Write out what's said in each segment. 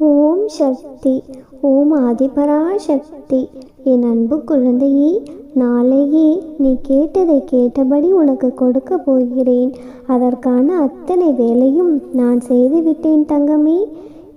ஓம் சக்தி ஓம் ஆதிபராசக்தி. என் அன்பு குழந்தையே நாளையே நீ கேட்டதை கேட்டபடி உனக்கு கொடுக்க போகிறேன். அதற்கான அத்தனை வேலையும் நான் செய்துவிட்டேன் தங்கமே.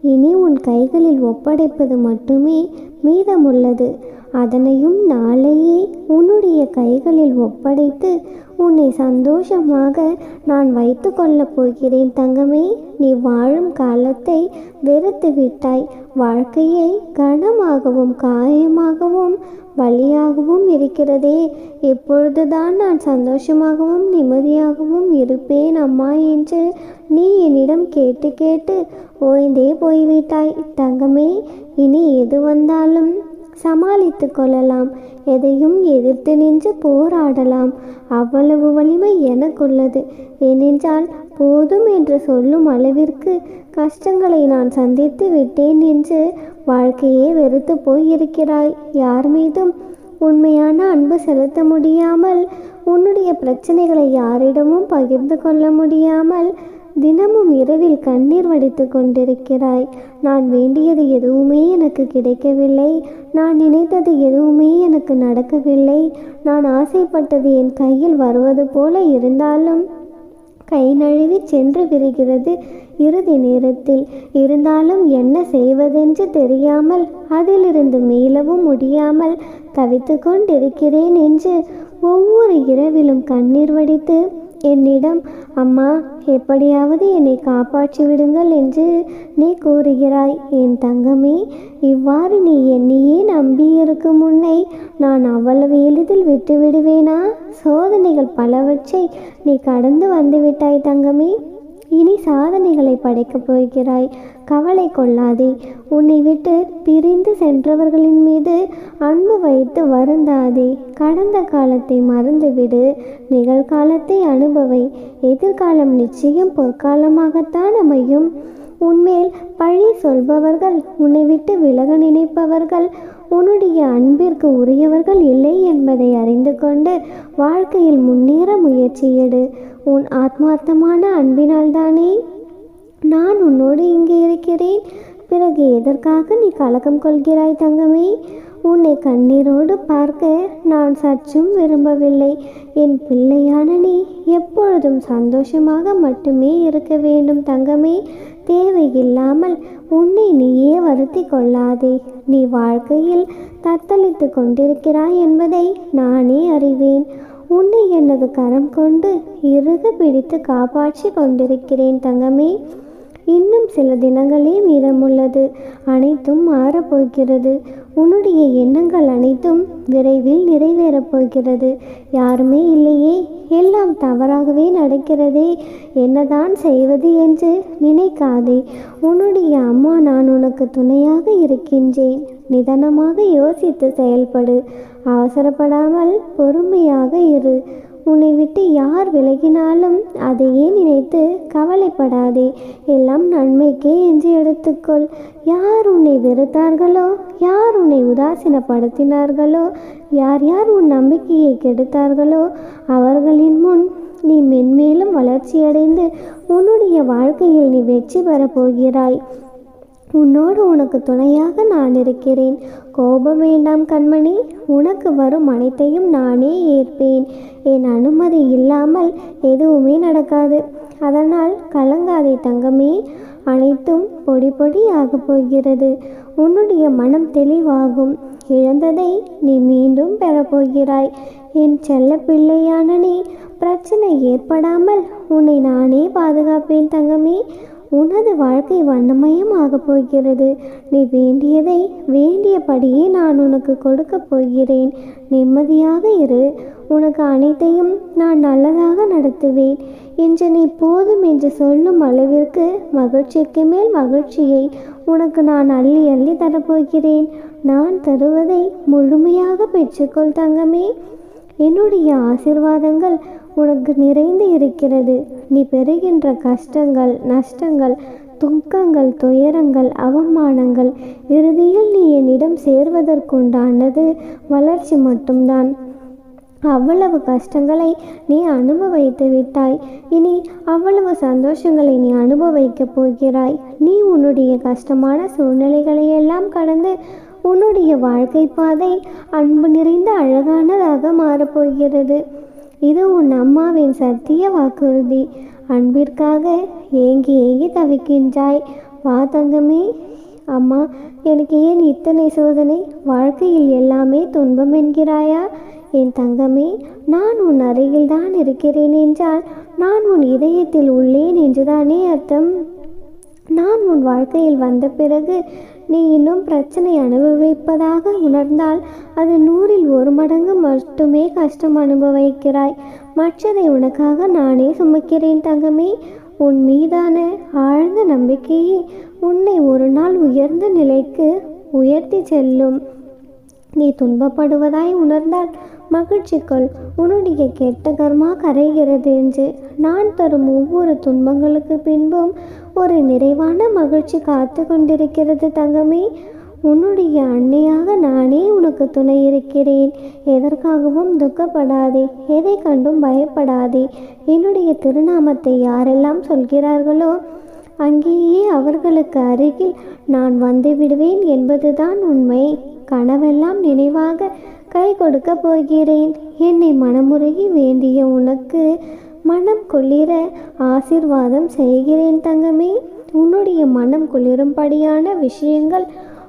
இனி உன் கைகளில் ஒப்படைப்பது மட்டுமே மீதமுள்ளது. அதனையும் நாளையே உன்னுடைய கைகளில் ஒப்படைத்து உன்னை சந்தோஷமாக நான் வைத்து கொள்ளப் போகிறேன் தங்கமே. நீ வாழும் காலத்தை வெறுத்து விட்டாய். வாழ்க்கையை கனமாகவும் காயமாகவும் வழியாகவும் இருக்கிறதே. எப்பொழுதுதான் நான் சந்தோஷமாகவும் நிம்மதியாகவும் இருப்பேன் அம்மா என்று நீ என்னிடம் கேட்டு கேட்டு ஓய்ந்தே போய்விட்டாய் தங்கமே. இனி எது வந்தாலும் சமாளித்து கொள்ளலாம். எதையும் எதிர்த்து நின்று போராடலாம். அவ்வளவு வலிமை எனக்குள்ளது. ஏனென்றால் போதும் என்று சொல்லும் அளவிற்கு கஷ்டங்களை நான் சந்தித்து விட்டேன் என்று வாழ்க்கையே வெறுத்து போயிருக்கிறாய். யார் மீதும் உண்மையான அன்பு செலுத்த முடியாமல் உன்னுடைய பிரச்சனைகளை யாரிடமும் பகிர்ந்து கொள்ள முடியாமல் தினமும் இரவில் கண்ணீர் வடித்து கொண்டிருக்கிறாய். நான் வேண்டியது எதுவுமே எனக்கு கிடைக்கவில்லை. நான் நினைத்தது எதுவுமே எனக்கு நடக்கவில்லை. நான் ஆசைப்பட்டது என் கையில் வருவது போல இருந்தாலும் கை நழுவி சென்று விடுகிறது இறுதி நேரத்தில். இருந்தாலும் என்ன செய்வதென்று தெரியாமல் அதிலிருந்து மீளவும் முடியாமல் தவித்து கொண்டிருக்கிறேன் என்று ஒவ்வொரு இரவிலும் கண்ணீர் வடித்து என்னிடம் அம்மா எப்படியாவது என்னை காப்பாற்றி விடுங்கள் என்று நீ கூறுகிறாய். என் தங்கமே இவ்வாறு நீ என்னையே நம்பியிருக்கும் முன்னை நான் அவ்வளவு எளிதில் விட்டு விடுவேனா சோதனைகள் பலவற்றை நீ கடந்து வந்துவிட்டாய் தங்கமே. இனி சாதனைகளை படைக்கப் போகிறாய். கவலை கொள்ளாதே. உன்னை விட்டு பிரிந்து சென்றவர்களின் மீது அன்பு வைத்து வருந்தாதே. கடந்த காலத்தை மறந்துவிடு. நிகழ்காலத்தை அனுபவை. எதிர்காலம் நிச்சயம் பொற்காலமாகத்தான் அமையும். உன்மேல் பழி சொல்பவர்கள் உன்னை விட்டு விலக நினைப்பவர்கள் உன்னுடைய அன்பிற்கு உரியவர்கள் இல்லை என்பதை அறிந்து கொண்டு வாழ்க்கையில் முன்னேற முயற்சி எடு. உன் ஆத்மார்த்தமான அன்பினால்தானே? நான் உன்னோடு இங்கே இருக்கிறேன். பிறகு எதற்காக நீ கலக்கம் கொள்கிறாய் தங்கமே? உன்னை கண்ணீரோடு பார்க்க நான் சற்றும் விரும்பவில்லை. என் பிள்ளையான நீ எப்பொழுதும் சந்தோஷமாக மட்டுமே இருக்க வேண்டும் தங்கமே. தேவையில்லாமல் உன்னை நீயே வருத்தி கொள்ளாதே. நீ வாழ்க்கையில் தத்தளித்து கொண்டிருக்கிறாய் என்பதை நானே அறிவேன். உன்னை எனது கரம் கொண்டு இறுக பிடித்து காப்பாற்றி கொண்டிருக்கிறேன் தங்கமே. இன்னும் சில தினங்களே மீதமுள்ளது. அனைத்தும் மாறப்போகிறது உன்னுடைய எண்ணங்கள் அனைத்தும் விரைவில் நிறைவேறப் போகிறது. யாருமே இல்லையே எல்லாம் தவறாகவே நடக்கிறதே. என்னதான் செய்வது என்று நினைக்காதே. உன்னுடைய அம்மா நான் உனக்கு துணையாக இருக்கின்றேன். நிதானமாக யோசித்து செயல்படு. அவசரப்படாமல் பொறுமையாக இரு. உன்னை விட்டு யார் விலகினாலும் அதையே நினைத்து கவலைப்படாதே. எல்லாம் நன்மைக்கே என்று எடுத்துக்கொள். யார் உன்னை வெறுத்தார்களோ யார் உன்னை உதாசீனப்படுத்தினார்களோ யார் யார் உன் நம்பிக்கையை கெடுத்தார்களோ அவர்களின் முன் நீ மென்மேலும் வளர்ச்சியடைந்து உன்னுடைய வாழ்க்கையில் நீ வெற்றி பெறப் போகிறாய். உன்னோடு உனக்கு துணையாக நான் இருக்கிறேன். கோபம் வேண்டாம் கண்மணி உனக்கு வரும் அனைத்தையும் நானே ஏற்பேன். என் அனுமதி இல்லாமல் எதுவுமே நடக்காது. அதனால் கலங்காதே தங்கமே அனைத்தும் பொடி பொடி ஆகப் போகிறது. உன்னுடைய மனம் தெளிவாகும். இழந்ததை நீ மீண்டும் பெறப்போகிறாய் என் செல்ல பிள்ளையான நீ பிரச்சனை ஏற்படாமல் உன்னை நானே பாதுகாப்பேன் தங்கமே. உனது வாழ்க்கை வண்ணமயம் போகிறது. நீ வேண்டியதை வேண்டியபடியே நான் உனக்கு கொடுக்கப் போகிறேன். நிம்மதியாக இரு. உனக்கு அனைத்தையும் நான் நல்லதாக நடத்துவேன். என்று நீ போதும் என்று சொல்லும் அளவிற்கு மகிழ்ச்சிக்கு மேல் மகிழ்ச்சியை உனக்கு நான் அள்ளி அள்ளி தரப்போகிறேன். நான் தருவதை முழுமையாக பெற்றுக்கொள் தங்கமே. என்னுடைய ஆசிர்வாதங்கள் உனக்கு நிறைந்து இருக்கிறது. நீ பெறுகின்ற கஷ்டங்கள் நஷ்டங்கள் துக்கங்கள் துயரங்கள் அவமானங்கள் இறுதியில் நீ என்னிடம் சேர்வதற்குண்டானது வளர்ச்சி மட்டும்தான். அவ்வளவு கஷ்டங்களை நீ அனுபவித்து விட்டாய். இனி அவ்வளவு சந்தோஷங்களை நீ அனுபவிக்கப் போகிறாய். நீ உன்னுடைய கஷ்டமான சூழ்நிலைகளை எல்லாம் கடந்து உன்னுடைய வாழ்க்கை பாதை அன்பு நிறைந்த அழகானதாக மாறப்போகிறது இது உன் அம்மாவின் சத்திய வாக்குறுதி. அன்பிற்காக ஏங்கி ஏங்கி தவிக்கின்றாய். வா தங்கமே. அம்மா எனக்கு ஏன் இத்தனை சோதனை? வாழ்க்கையில் எல்லாமே துன்பம் என்கிறாயா? என் தங்கமே நான் உன் அருகில் தான் இருக்கிறேன் என்றால் நான் உன் இதயத்தில் உள்ளேன் என்றுதானே அர்த்தம்? நான் உன் வாழ்க்கையில் வந்த பிறகு நீ இன்னும் பிரச்சனை அனுபவிப்பதாக உணர்ந்தால் அது நூறில் ஒரு மடங்கு மட்டுமே கஷ்டம் அனுபவிக்கிறாய். மற்றதை உனக்காக நானே சுமக்கிறேன் தங்கமே. உன் மீதான ஆழ்ந்த நம்பிக்கையே உன்னை ஒரு நாள் உயர்ந்த நிலைக்கு உயர்த்தி செல்லும். நீ துன்பப்படுவதாய் உணர்ந்தால் மகிழ்ச்சிக்குள் உன்னுடைய கெட்ட கர்மா கரைகிறது என்று. நான் தரும் ஒவ்வொரு துன்பங்களுக்கு பின்பும் ஒரு நிறைவான மகிழ்ச்சி காத்து கொண்டிருக்கிறது தங்கமே. உன்னுடைய அன்னையாக நானே உனக்கு துணை இருக்கிறேன். எதற்காகவும் துக்கப்படாதே. எதை கண்டும் பயப்படாதே. என்னுடைய திருநாமத்தை யாரெல்லாம் சொல்கிறார்களோ அங்கேயே அவர்களுக்கு அருகில் நான் வந்து விடுவேன் என்பதுதான் உண்மை. கனவெல்லாம் நினைவாக கை கொடுக்க போகிறேன். என்னை மனமுருகி வேண்டிய உனக்கு மனம் குளிர ஆசிர்வாதம் செய்கிறேன் தங்கமே. உன்னுடைய மனம் குளிரும்படியான விஷயங்கள்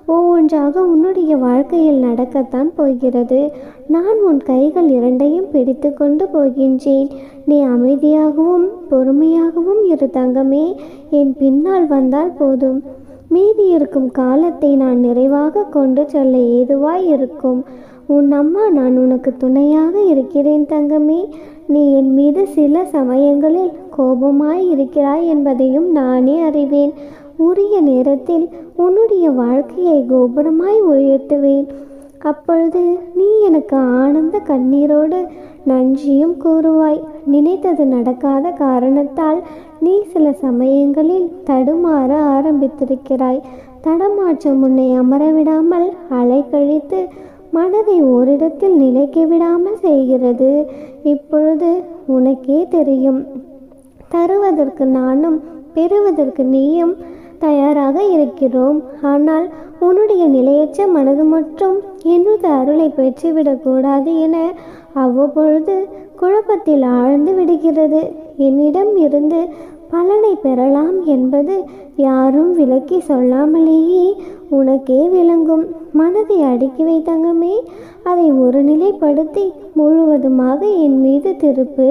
ஒவ்வொன்றாக உன்னுடைய வாழ்க்கையில் நடக்கத்தான் போகிறது. நான் உன் கைகள் இரண்டையும் பிடித்து கொண்டு போகின்றேன். நீ அமைதியாகவும் பொறுமையாகவும் இரு தங்கமே. என் பின்னால் வந்தால் போதும். மீதி இருக்கும் காலத்தை நான் நிறைவாக கொண்டு செல்ல ஏதுவாய் இருக்கும். உன் அம்மா நான் உனக்கு துணையாக இருக்கிறேன் தங்கமே. நீ என் மீது சில சமயங்களில் கோபமாய் இருக்கிறாய் என்பதையும் நானே அறிவேன். உரிய நேரத்தில் உன்னுடைய வாழ்க்கையை கோபுரமாய் உயர்த்துவேன். அப்பொழுது நீ எனக்கு ஆனந்த கண்ணீரோடு நன்றியும் கூறுவாய். நினைத்தது நடக்காத காரணத்தால் நீ சில சமயங்களில் தடுமாற ஆரம்பித்திருக்கிறாய். தடமாற்றம் உன்னை அமரவிடாமல் அலைக்கழித்து மனதை ஓரிடத்தில் நிலைக்க விடாமல் செய்கிறது. இப்பொழுது உனக்கே தெரியும். தருவதற்கு நானும் பெறுவதற்கு நீயும் தயாராக இருக்கிறோம். ஆனால் உன்னுடைய நிலையற்ற மனது மட்டும் என்னுடைய அருளை பெற்றுவிடக்கூடாது என அவ்வப்பொழுது குழப்பத்தில் ஆழ்ந்து விடுகிறது. என்னிடம் இருந்து பலனை பெறலாம் என்பது யாரும் விளக்கி சொல்லாமலேயே உனக்கே விளங்கும். மனதை அடுக்கி வைத்தங்கமே அதை ஒரு நிலைப்படுத்தி முழுவதுமாக என் மீது திருப்பு.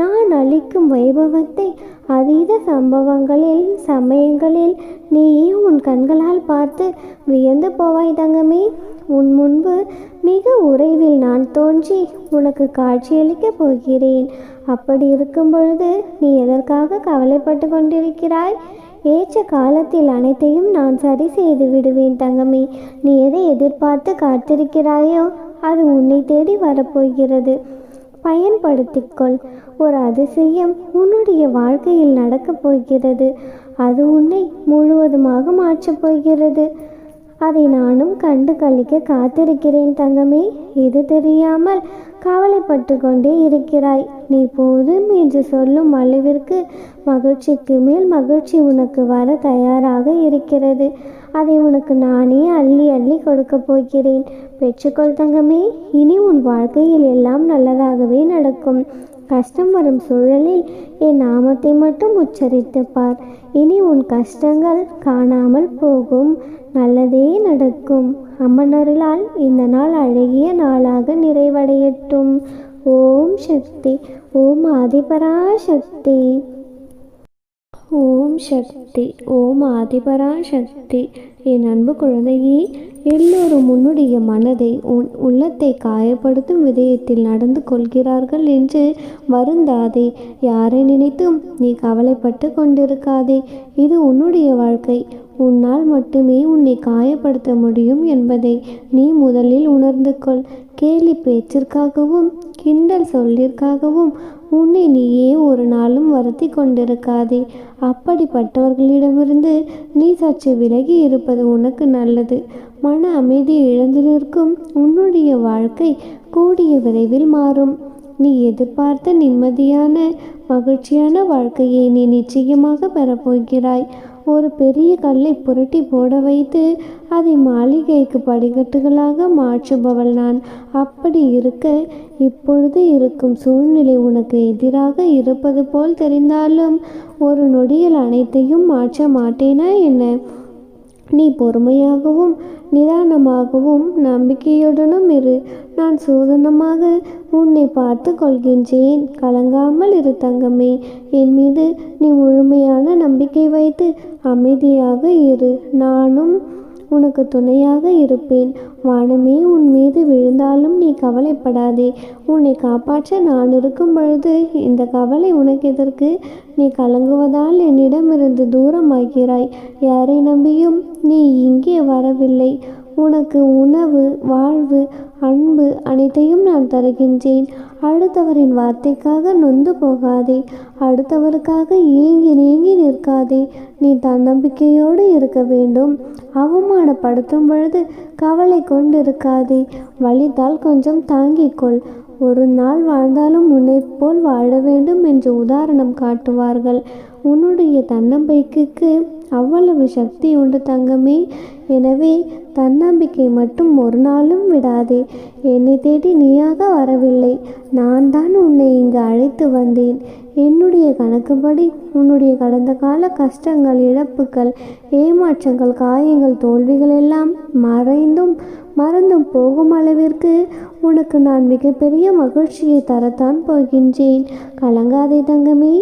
நான் அளிக்கும் வைபவத்தை அதீத சம்பவங்களில் சமயங்களில் நீயே உன் கண்களால் பார்த்து வியந்து போவாய் தங்கமே. உன் முன்பு மிக உறைவில் நான் தோன்றி உனக்கு காட்சியளிக்கப் போகிறேன். அப்படி இருக்கும் பொழுது நீ எதற்காக கவலைப்பட்டு கொண்டிருக்கிறாய்? ஏற்ற காலத்தில் அனைத்தையும் நான் சரி செய்து விடுவேன் தங்கமே. நீ எதை எதிர்பார்த்து காத்திருக்கிறாயோ அது உன்னை தேடி வரப்போகிறது. பயன்படுத்திக்கொள் ஒரு அதிசயம் உன்னுடைய வாழ்க்கையில் நடக்கப் போகிறது. அது உன்னை முழுவதுமாக மாற்றப் போகிறது. அதை நானும் கண்டு கழிக்க காத்திருக்கிறேன் தங்கமே. இது தெரியாமல் கவலைப்பட்டு கொண்டே இருக்கிறாய். நீ போதும் என்று சொல்லும் அளவிற்கு மகிழ்ச்சிக்கு மேல் மகிழ்ச்சி உனக்கு வர தயாராக இருக்கிறது. அதை உனக்கு நானே அள்ளி அள்ளி கொடுக்கப் போகிறேன். பெற்றுக்கொள் தங்கமே. இனி உன் வாழ்க்கையில் எல்லாம் நல்லதாகவே நடக்கும். கஷ்டம் வரும் சூழலில் என் நாமத்தை மட்டும் உச்சரித்து பார் இனி உன் கஷ்டங்கள் காணாமல் போகும். நல்லதே நடக்கும். அம்மனருளால் இந்த நாள் அழகிய நாளாக நிறைவடையட்டும். ஓம் சக்தி. ஓம் ஆதிபராசக்தி. ஓம் சக்தி ஓம் ஆதிபராசக்தி. என் அன்பு குழந்தையே எல்லோரும் உன்னுடைய மனதை உன் உள்ளத்தை காயப்படுத்தும் விதயத்தில் நடந்து கொள்கிறார்கள் என்று வருந்தாதே. யாரை நினைத்தும் நீ கவலைப்பட்டு கொண்டிருக்காதே. இது உன்னுடைய வாழ்க்கை. உன்னால் மட்டுமே உன்னை காயப்படுத்த முடியும் என்பதை நீ முதலில் உணர்ந்து கொள். கேலி பேச்சிற்காகவும் கிண்டல் சொல்லிற்காகவும் உன்னை நீயே ஒரு நாளும் வருத்தி கொண்டிருக்காதே. அப்படிப்பட்டவர்களிடமிருந்து நீ சற்று விலகி இருப்பது உனக்கு நல்லது. மன அமைதி இழந்து நிற்கும் உன்னுடைய வாழ்க்கை கூடிய விரைவில் மாறும். நீ எதிர்பார்த்த நிம்மதியான மகிழ்ச்சியான வாழ்க்கையை நீ நிச்சயமாக பெறப்போகிறாய். ஒரு பெரிய கல்லை புரட்டி போட வைத்து அதை மாளிகைக்கு படிக்கட்டுகளாக மாற்றுபவள் நான். அப்படி இருக்க இப்பொழுது இருக்கும் சூழ்நிலை உனக்கு எதிராக இருப்பது போல் தெரிந்தாலும் ஒரு நொடியில் அனைத்தையும் மாற்ற மாட்டேனா என்ன? நீ பொறுமையாகவும் நிதானமாகவும் நம்பிக்கையுடனும் இரு. நான் சோதனமாக உன்னை பார்த்து கொள்கின்றேன் கலங்காமல் இரு தங்கமே. என் மீது நீ முழுமையான நம்பிக்கை வைத்து அமைதியாக இரு. நானும் உனக்கு துணையாக இருப்பேன். வானமே உன் மீது விழுந்தாலும் நீ கவலைப்படாதே. உன்னை காப்பாற்ற நான் இருக்கும் பொழுது இந்த கவலை உனக்கு எதற்கு? நீ கலங்குவதால் என்னிடமிருந்து தூரமாகிறாய். யாரை நம்பியும் நீ இங்கே வரவில்லை. உனக்கு உணவு வாழ்வு அன்பு அனைத்தையும் நான் தருகின்றேன். அடுத்தவரின் வார்த்தைக்காக நொந்து போகாதே. அடுத்தவருக்காக ஏங்கி நீங்கி நிற்காதே. நீ தன்னம்பிக்கையோடு இருக்க வேண்டும். அவமானப்படுத்தும் பொழுது கவலை கொண்டிருக்காதே. வலித்தால் கொஞ்சம் தாங்கிக்கொள் ஒரு நாள் வாழ்ந்தாலும் உன்னை போல் வாழ வேண்டும் என்று உதாரணம் காட்டுவார்கள். உன்னுடைய தன்னம்பிக்கைக்கு அவ்வளவு சக்தி உண்டு தங்கமே. எனவே தன்னம்பிக்கை மட்டும் ஒரு நாளும் விடாதே. என்னை தேடி நீயாக வரவில்லை. நான் தான் உன்னை இங்கு அழைத்து வந்தேன். என்னுடைய கணக்குப்படி உன்னுடைய கடந்த கால கஷ்டங்கள் இழப்புகள் ஏமாற்றங்கள் காயங்கள் தோல்விகள் எல்லாம் மறைந்தும் மறந்தும் போகும் அளவிற்கு உனக்கு நான் மிகப்பெரிய மகிழ்ச்சியை தரத்தான் போகின்றேன். கலங்காதே தங்கமே.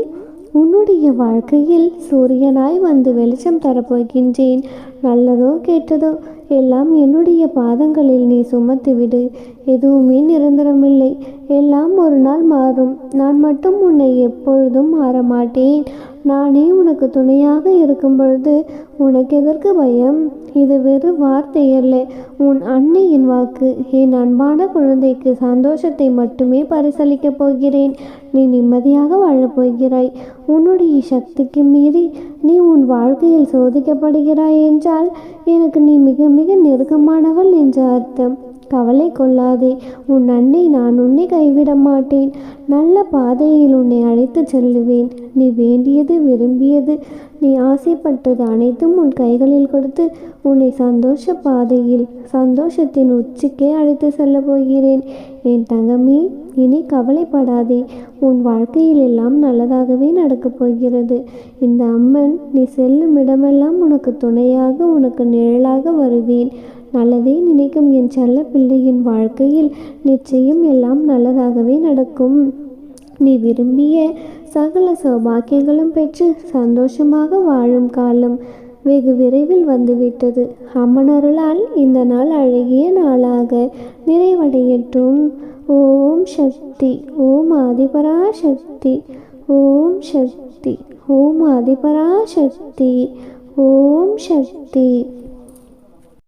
உன்னுடைய வாழ்க்கையில் சூரியனாய் வந்து வெளிச்சம் தரப்போகின்றேன். நல்லதோ கெட்டதோ எல்லாம் என்னுடைய பாதங்களில் நீ சுமத்திவிடு எதுவுமே நிரந்தரமில்லை. எல்லாம் ஒரு நாள் மாறும். நான் மட்டும் உன்னை எப்பொழுதும் மாறமாட்டேன். நானே உனக்கு துணையாக இருக்கும் பொழுது உனக்கு எதற்கு பயம்? இது வெறும் வார்த்தை அல்ல உன் அன்னையின் வாக்கு. என் அன்பான குழந்தைக்கு சந்தோஷத்தை மட்டுமே பரிசளிக்கப் போகிறேன். நீ நிம்மதியாக வாழப்போகிறாய். உன்னுடைய சக்திக்கு மீறி நீ உன் வாழ்க்கையில் சோதிக்கப்படுகிறாய் என்றால் எனக்கு நீ மிக மிக நெருக்கமானவள் என்று அர்த்தம். கவலை கொள்ளாதே. உன் அன்னை நான் உன்னை கைவிட மாட்டேன் நல்ல பாதையில் உன்னை அழைத்துச் செல்லுவேன் நீ வேண்டியது விரும்பியது. நீ ஆசைப்பட்டது அனைத்தும் உன் கைகளில் கொடுத்து உன்னை சந்தோஷ பாதையில் சந்தோஷத்தின் உச்சிக்கே அழைத்து செல்ல போகிறேன். என் தங்கமே இனி கவலைப்படாதே. உன் வாழ்க்கையில் எல்லாம் நல்லதாகவே நடக்கப் போகிறது. இந்த அம்மன் நீ செல்லும் இடமெல்லாம் உனக்கு துணையாக உனக்கு நிழலாக வருவேன். நல்லதே நினைக்கும் என் செல்ல பிள்ளையின் வாழ்க்கையில் நிச்சயம் எல்லாம் நல்லதாகவே நடக்கும். நீ விரும்பிய சகல சௌபாக்கியங்களும் பெற்று சந்தோஷமாக வாழும் காலம் வெகு விரைவில் வந்துவிட்டது. அம்மனருளால் இந்த நாள் அழகிய நாளாக நிறைவடையட்டும். ஓம் சக்தி ஓம் ஆதிபரா சக்தி ஓம் சக்தி ஓம் ஆதிபரா சக்தி ஓம் சக்தி.